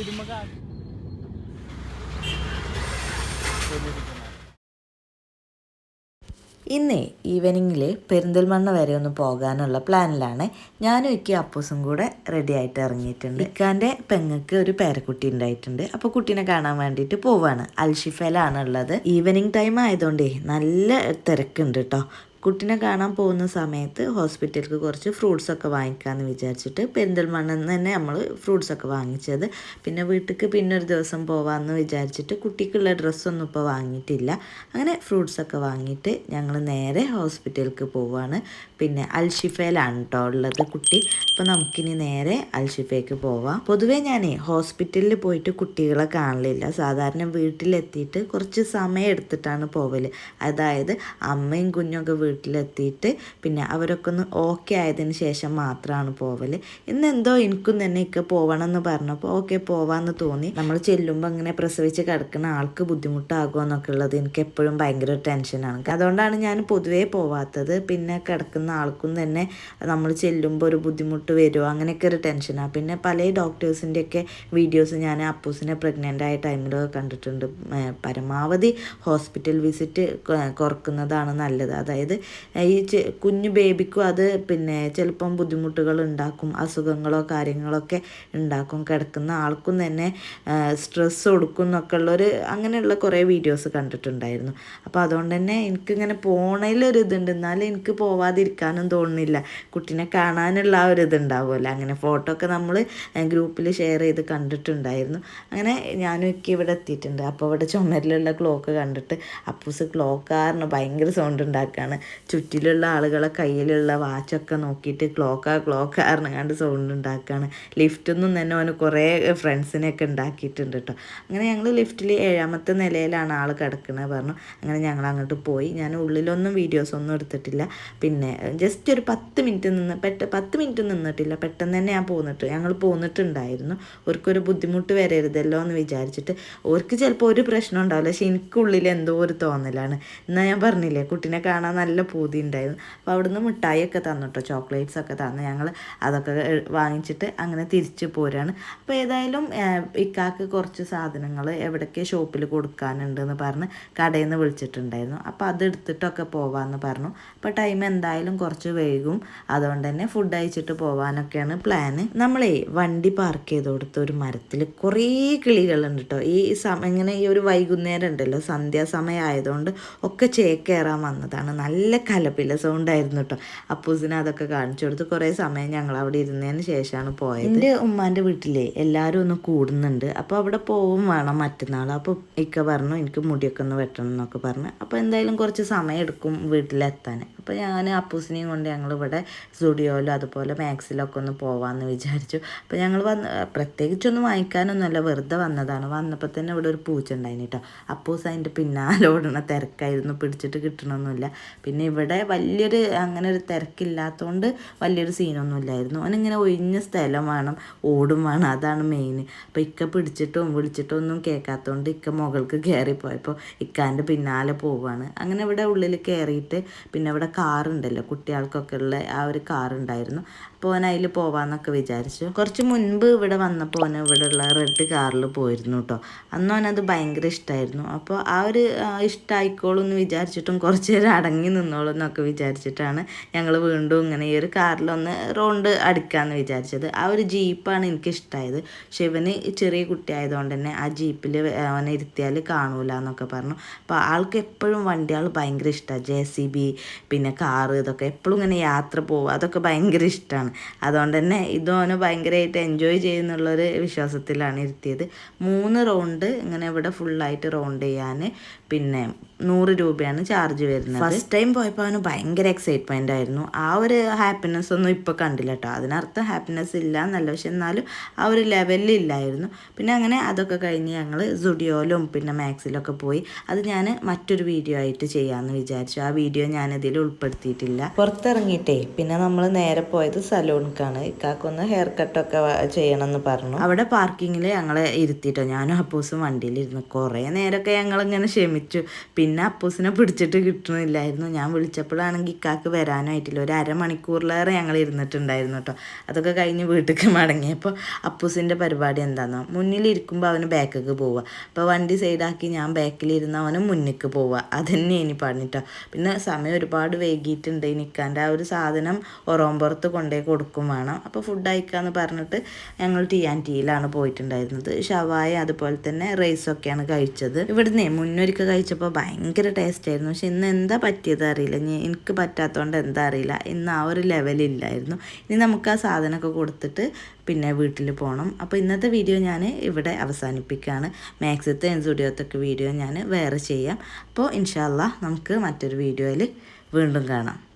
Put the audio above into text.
ഇരുമ്പ ഇന്നേ ഈവനിങ്ങിൽ പെരിന്തൽമണ്ണ വരെ ഒന്ന് പോകാനുള്ള പ്ലാനിലാണ് ഞാനും ഇക്കി അപ്പൂസും കൂടെ റെഡി ആയിട്ട് ഇറങ്ങിയിട്ടുണ്ട്. ഇക്കാന്റെ പെങ്ങക്ക് ഒരു പേരക്കുട്ടി ഉണ്ടായിട്ടുണ്ട്. അപ്പോൾ കുട്ടീനെ കാണാൻ വേണ്ടിയിട്ട് പോവാണ്. അൽഷിഫയിലാണ് ഈവനിങ് ടൈം ആയതുകൊണ്ടേ നല്ല തിരക്കുണ്ട് കേട്ടോ കുട്ടീനെ കാണാൻ പോകുന്ന സമയത്ത് ഹോസ്പിറ്റലിലേക്ക് കുറച്ച് ഫ്രൂട്ട്സ് ഒക്കെ വാങ്ങിക്കാമെന്ന് വിചാരിച്ചിട്ട് പെരിന്തൽമണ്ണിൽ നിന്ന് തന്നെ നമ്മൾ ഫ്രൂട്ട്സ് ഒക്കെ വാങ്ങിച്ചത്. പിന്നെ വീട്ടിലേക്ക് പിന്നെ ഒരു ദിവസം പോവാമെന്ന് വിചാരിച്ചിട്ട് കുട്ടിക്കുള്ള ഡ്രസ്സൊന്നും ഇപ്പോൾ വാങ്ങിയിട്ടില്ല. അങ്ങനെ ഫ്രൂട്ട്സ് ഒക്കെ വാങ്ങിയിട്ട് ഞങ്ങൾ നേരെ ഹോസ്പിറ്റലിലേക്ക് പോവുകയാണ് പിന്നെ അൽഷിഫയിലാണ് കേട്ടോ ഉള്ളത് കുട്ടി. അപ്പോൾ നമുക്കിനി നേരെ അൽഷിഫയ്ക്ക് പോവാം. പൊതുവേ ഞാനേ ഹോസ്പിറ്റലിൽ പോയിട്ട് കുട്ടികളെ കാണലില്ല. സാധാരണ വീട്ടിലെത്തിയിട്ട് കുറച്ച് സമയം എടുത്തിട്ടാണ് പോവൽ അതായത് അമ്മയും കുഞ്ഞൊക്കെ വീട്ടിലെത്തിയിട്ട് പിന്നെ അവരൊക്കെ ഒന്ന് ഓക്കെ ആയതിന് ശേഷം മാത്രമാണ് പോവൽ ഇന്ന് എന്തോ എനിക്കും തന്നെ ഇക്ക പോവണം എന്ന് പറഞ്ഞപ്പോൾ ഓക്കെ പോവാന്ന് തോന്നി. നമ്മൾ ചെല്ലുമ്പോൾ അങ്ങനെ പ്രസവിച്ച് കിടക്കുന്ന ആൾക്ക് ബുദ്ധിമുട്ടാകുമോ എന്നൊക്കെ ഉള്ളത് എനിക്ക് എപ്പോഴും ഭയങ്കര ടെൻഷനാണ് അതുകൊണ്ടാണ് ഞാൻ പൊതുവേ പോവാത്തത്. പിന്നെ കിടക്കുന്ന ആൾക്കും തന്നെ നമ്മൾ ചെല്ലുമ്പോൾ ഒരു ബുദ്ധിമുട്ട് വരുമോ അങ്ങനെയൊക്കെ ഒരു ടെൻഷനാണ് പിന്നെ പല ഡോക്ടേഴ്സിന്റെയൊക്കെ വീഡിയോസ് ഞാൻ അപ്പൂസിനെ പ്രഗ്നന്റ് ആയ ടൈമിലൊക്കെ കണ്ടിട്ടുണ്ട്. പരമാവധി ഹോസ്പിറ്റൽ വിസിറ്റ് കുറക്കുന്നതാണ് നല്ലത്. അതായത് ഈ കുഞ്ഞു ബേബിക്കും അത് പിന്നെ ചിലപ്പം ബുദ്ധിമുട്ടുകൾ ഉണ്ടാക്കും അസുഖങ്ങളോ കാര്യങ്ങളൊക്കെ ഉണ്ടാക്കും. കിടക്കുന്ന ആൾക്കും തന്നെ സ്ട്രെസ് കൊടുക്കും എന്നൊക്കെ ഉള്ളൊരു അങ്ങനെയുള്ള കുറേ വീഡിയോസ് കണ്ടിട്ടുണ്ടായിരുന്നു. അപ്പോൾ അതുകൊണ്ട് തന്നെ എനിക്കിങ്ങനെ പോണതിലൊരു ഇതുണ്ട്. എന്നാലും എനിക്ക് പോവാതിരിക്കാനും തോന്നുന്നില്ല. കുട്ടീനെ കാണാനുള്ള ആ ഒരു ഇതുണ്ടാവുമല്ലോ. അങ്ങനെ ഫോട്ടോ ഒക്കെ നമ്മൾ ഗ്രൂപ്പിൽ ഷെയർ ചെയ്ത് കണ്ടിട്ടുണ്ടായിരുന്നു. അങ്ങനെ ഞാനും ഒക്കെ ഇവിടെ എത്തിയിട്ടുണ്ട്. അപ്പോൾ ഇവിടെ ചുമരിലുള്ള ക്ലോക്ക് കണ്ടിട്ട് അപ്പൂസ് ക്ലോക്ക് കാരണം ഭയങ്കര സൗണ്ട് ഉണ്ടാക്കുകയാണ് ചുറ്റിലുള്ള ആളുകളെ കയ്യിലുള്ള വാച്ചൊക്കെ നോക്കിയിട്ട് ക്ലോക്കാ ക്ലോക്കാറിന് കണ്ട് സൗണ്ട് ഉണ്ടാക്കുകയാണ് ലിഫ്റ്റൊന്നും തന്നെ അവന് കുറേ ഫ്രണ്ട്സിനെയൊക്കെ ഉണ്ടാക്കിയിട്ടുണ്ട് കേട്ടോ അങ്ങനെ ഞങ്ങൾ ലിഫ്റ്റിൽ ഏഴാമത്തെ നിലയിലാണ് ആൾ കിടക്കുന്നത് പറഞ്ഞു. അങ്ങനെ ഞങ്ങൾ അങ്ങോട്ട് പോയി. ഞാൻ ഉള്ളിലൊന്നും വീഡിയോസ് ഒന്നും എടുത്തിട്ടില്ല. പിന്നെ ജസ്റ്റ് ഒരു പത്ത് മിനിറ്റ് നിന്ന് പെട്ട പത്ത് മിനിറ്റ് നിന്നിട്ടില്ല. പെട്ടെന്ന് തന്നെ ഞാൻ പോന്നിട്ട് ഞങ്ങൾ പോന്നിട്ടുണ്ടായിരുന്നു. ഓർക്കൊരു ബുദ്ധിമുട്ട് വരരുതല്ലോ എന്ന് വിചാരിച്ചിട്ട്. ഓർക്ക് ചിലപ്പോൾ ഒരു പ്രശ്നം ഉണ്ടാവില്ല. പക്ഷെ എനിക്കുള്ളിൽ എന്തോ ഒരു തോന്നലാണ്. എന്നാൽ ഞാൻ പറഞ്ഞില്ലേ കുട്ടീനെ കാണാൻ നല്ല പൂതി ഉണ്ടായിരുന്നു അപ്പോൾ അവിടുന്ന് മിഠായിയൊക്കെ തന്നു കേട്ടോ ചോക്ലേറ്റ്സ് ഒക്കെ തന്നു. ഞങ്ങൾ അതൊക്കെ വാങ്ങിച്ചിട്ട് അങ്ങനെ തിരിച്ചു പോരാണ്. അപ്പോൾ ഏതായാലും ഇക്കാക്ക് കുറച്ച് സാധനങ്ങൾ എവിടേക്ക് ഷോപ്പിൽ കൊടുക്കാനുണ്ടെന്ന് പറഞ്ഞ് കടയിൽ നിന്ന് വിളിച്ചിട്ടുണ്ടായിരുന്നു. അപ്പോൾ അത് എടുത്തിട്ടൊക്കെ പോവാമെന്ന് പറഞ്ഞു. അപ്പോൾ ടൈം എന്തായാലും കുറച്ച് വൈകും. അതുകൊണ്ട് തന്നെ ഫുഡ് അയച്ചിട്ട് പോകാനൊക്കെയാണ് പ്ലാന് നമ്മളേ വണ്ടി പാർക്ക് ചെയ്ത് കൊടുത്ത ഒരു മരത്തിൽ കുറേ കിളികളുണ്ട് കേട്ടോ ഈ സമയം ഇങ്ങനെ ഈ ഒരു വൈകുന്നേരം ഉണ്ടല്ലോ സന്ധ്യാസമയം ആയതുകൊണ്ട് ഒക്കെ ചേക്കേറാൻ വന്നതാണ്. നല്ല കലപ്പില കലപില സൗണ്ടായിരുന്നു കേട്ടോ അപ്പൂസിനെ അതൊക്കെ കാണിച്ചു കൊടുത്ത് കുറേ സമയം ഞങ്ങൾ അവിടെ ഇരുന്നതിന് ശേഷമാണ് പോയത്. എന്റെ ഉമ്മാന്റെ വീട്ടിലെ എല്ലാവരും ഒന്ന് കൂടുന്നുണ്ട്. അപ്പോൾ അവിടെ പോവും വേണം മറ്റന്നാൾ. അപ്പോൾ ഇക്ക പറഞ്ഞു എനിക്ക് മുടിയൊക്കെ ഒന്ന് വെട്ടണം എന്നൊക്കെ പറഞ്ഞു. അപ്പോൾ എന്തായാലും കുറച്ച് സമയം എടുക്കും വീട്ടിലെത്താൻ. അപ്പോൾ ഞാൻ അപ്പൂസിനെയും കൊണ്ട് ഞങ്ങൾ ഇവിടെ സ്റ്റുഡിയോയിലും അതുപോലെ മാക്സിലൊക്കെ ഒന്ന് പോവാമെന്ന് വിചാരിച്ചു. അപ്പോൾ ഞങ്ങൾ വന്ന് പ്രത്യേകിച്ചൊന്നും വാങ്ങിക്കാനൊന്നുമല്ല വെറുതെ വന്നതാണ്. വന്നപ്പോൾ തന്നെ ഇവിടെ ഒരു പൂച്ച ഉണ്ടായിന് കേട്ടോ അപ്പൂസ് അതിന്റെ പിന്നാലോടണ തിരക്കായിരുന്നു. പിടിച്ചിട്ട് കിട്ടണമൊന്നുമില്ല പിന്നെ ഇവിടെ വലിയൊരു അങ്ങനെ ഒരു തിരക്കില്ലാത്തതുകൊണ്ട് വലിയൊരു സീനൊന്നും ഇല്ലായിരുന്നു അവനിങ്ങനെ ഒഴിഞ്ഞ സ്ഥലം വേണം ഓടും വേണം അതാണ് മെയിൻ അപ്പോൾ ഇക്ക പിടിച്ചിട്ടും വിളിച്ചിട്ടും ഒന്നും കേൾക്കാത്തതുകൊണ്ട് ഇക്ക മുകൾക്ക് കയറിപ്പോയപ്പോൾ ഇക്കാന്റെ പിന്നാലെ പോവാണ്. അങ്ങനെ ഇവിടെ ഉള്ളിൽ കയറിയിട്ട് പിന്നെ ഇവിടെ കാറുണ്ടല്ലോ കുട്ടികൾക്കൊക്കെ ഉള്ള ആ ഒരു കാറുണ്ടായിരുന്നു. അപ്പോൾ അവൻ അതിൽ പോവാന്നൊക്കെ വിചാരിച്ചു. കുറച്ച് മുൻപ് ഇവിടെ വന്നപ്പോൾ അവന് ഇവിടെ ഉള്ള റെഡ് കാറിൽ പോയിരുന്നു കേട്ടോ അന്ന് അവനത് ഭയങ്കര ഇഷ്ടമായിരുന്നു അപ്പോൾ ആ ഒരു ഇഷ്ടമായിക്കോളൂ എന്ന് വിചാരിച്ചിട്ടും കുറച്ച് നേരം അടങ്ങി നിന്നോളും എന്നൊക്കെ വിചാരിച്ചിട്ടാണ് ഞങ്ങൾ വീണ്ടും ഇങ്ങനെ ഈ ഒരു കാറിലൊന്ന് റൗണ്ട് അടിക്കാമെന്ന് വിചാരിച്ചത്. ആ ഒരു ജീപ്പാണ് എനിക്ക് ഇഷ്ടമായത് പക്ഷെ ഇവന് ചെറിയ കുട്ടിയായതുകൊണ്ട് തന്നെ ആ ജീപ്പിൽ അവനെ ഇരുത്തിയാൽ കാണൂല എന്നൊക്കെ പറഞ്ഞു. അപ്പോൾ ആൾക്ക് എപ്പോഴും വണ്ടികൾ ഭയങ്കര ഇഷ്ടമാണ് ജെ സി ബി പിന്നെ കാറ് ഇതൊക്കെ എപ്പോഴും ഇങ്ങനെ യാത്ര പോവുക അതൊക്കെ ഭയങ്കര ഇഷ്ടമാണ് അതുകൊണ്ട് തന്നെ ഇതും അവന് ഭയങ്കരമായിട്ട് എൻജോയ് ചെയ്യുന്നുള്ളൊരു വിശ്വാസത്തിലാണ് ഇരുത്തിയത്. മൂന്ന് റൗണ്ട് ഇങ്ങനെ ഇവിടെ ഫുള്ളായിട്ട് റൗണ്ട് ചെയ്യാൻ പിന്നെ നൂറ് രൂപയാണ് ചാർജ് വരുന്നത്. ഫസ്റ്റ് ടൈം പോയപ്പോൾ അവന് ഭയങ്കര എക്സൈറ്റ്മെന്റ് ആയിരുന്നു. ആ ഒരു ഹാപ്പിനെസ് ഒന്നും ഇപ്പോൾ കണ്ടില്ല കേട്ടോ അതിനർത്ഥം ഹാപ്പിനെസ് ഇല്ല എന്നല്ല. പക്ഷെ എന്നാലും ആ ഒരു ലെവലിൽ ഇല്ലായിരുന്നു. പിന്നെ അങ്ങനെ അതൊക്കെ കഴിഞ്ഞ് ഞങ്ങൾ സുഡിയോയിലും പിന്നെ മാക്സിലൊക്കെ പോയി. അത് ഞാൻ മറ്റൊരു വീഡിയോ ആയിട്ട് ചെയ്യാമെന്ന് വിചാരിച്ചു. ആ വീഡിയോ ഞാൻ ഇതിൽ ഉൾപ്പെടുത്തിയിട്ടില്ല. പുറത്തിറങ്ങിയിട്ടേ പിന്നെ നമ്മൾ നേരെ പോയത് സലൂണിക്കാണ് ഇക്കാക്കൊന്ന് ഹെയർ കട്ടൊക്കെ ചെയ്യണമെന്ന് പറഞ്ഞു. അവിടെ പാർക്കിങ്ങിൽ ഞങ്ങളെ ഇരുത്തിയിട്ടോ ഞാനും അപ്പൂസും വണ്ടിയിലിരുന്നു. കുറേ നേരമൊക്കെ ഞങ്ങളിങ്ങനെ ക്ഷമിച്ചു. ക്ഷമിച്ചു പിന്നെ അപ്പൂസിനെ പിടിച്ചിട്ട് കിട്ടണില്ലായിരുന്നു. ഞാൻ വിളിച്ചപ്പോഴാണെങ്കിൽ ഇക്കാക്ക് വരാനായിട്ടില്ല. ഒരു അരമണിക്കൂറിലേറെ ഞങ്ങൾ ഇരുന്നിട്ടുണ്ടായിരുന്നു കേട്ടോ അതൊക്കെ കഴിഞ്ഞ് വീട്ടിലേക്ക് മടങ്ങിയപ്പോൾ അപ്പൂസിന്റെ പരിപാടി എന്താണെന്നോ മുന്നിലിരിക്കുമ്പോൾ അവന് ബാക്കിലേക്ക് പോവുക അപ്പോൾ വണ്ടി സൈഡാക്കി ഞാൻ ബാക്കിലിരുന്ന് അവന് മുന്നിലേക്ക് പോവുക അതന്നെ ഇനി പറഞ്ഞിട്ടോ പിന്നെ സമയം ഒരുപാട് വൈകിയിട്ടുണ്ട് നിൽക്കാന്റെ ആ ഒരു സാധനം ഒറോമ്പുറത്ത് കൊണ്ടേ കൊടുക്കും വേണം. അപ്പോൾ ഫുഡ് അയക്കാന്ന് പറഞ്ഞിട്ട് ഞങ്ങൾ ടി ആൻഡ് ടീയിലാണ് പോയിട്ടുണ്ടായിരുന്നത്. ഷവായ അതുപോലെ തന്നെ റൈസൊക്കെയാണ് കഴിച്ചത്. ഇവിടുന്ന് മുന്നൊരിക്കൽ കഴിച്ചപ്പോൾ ഭയങ്കര ടേസ്റ്റ് ആയിരുന്നു. പക്ഷെ ഇന്ന് എന്താ പറ്റിയത് അറിയില്ല. എനിക്ക് പറ്റാത്തതുകൊണ്ട് എന്താ അറിയില്ല. ഇന്ന് ആ ഒരു ലെവലില്ലായിരുന്നു ഇനി നമുക്ക് ആ സാധനമൊക്കെ കൊടുത്തിട്ട് പിന്നെ വീട്ടിൽ പോകണം. അപ്പോൾ ഇന്നത്തെ വീഡിയോ ഞാൻ ഇവിടെ അവസാനിപ്പിക്കുകയാണ്. മാക്സിത്തെ എൻസുഡിയോത്തൊക്കെ വീഡിയോ ഞാൻ വേറെ ചെയ്യാം. അപ്പോൾ ഇൻഷാല്ല നമുക്ക് മറ്റൊരു വീഡിയോയിൽ വീണ്ടും കാണാം.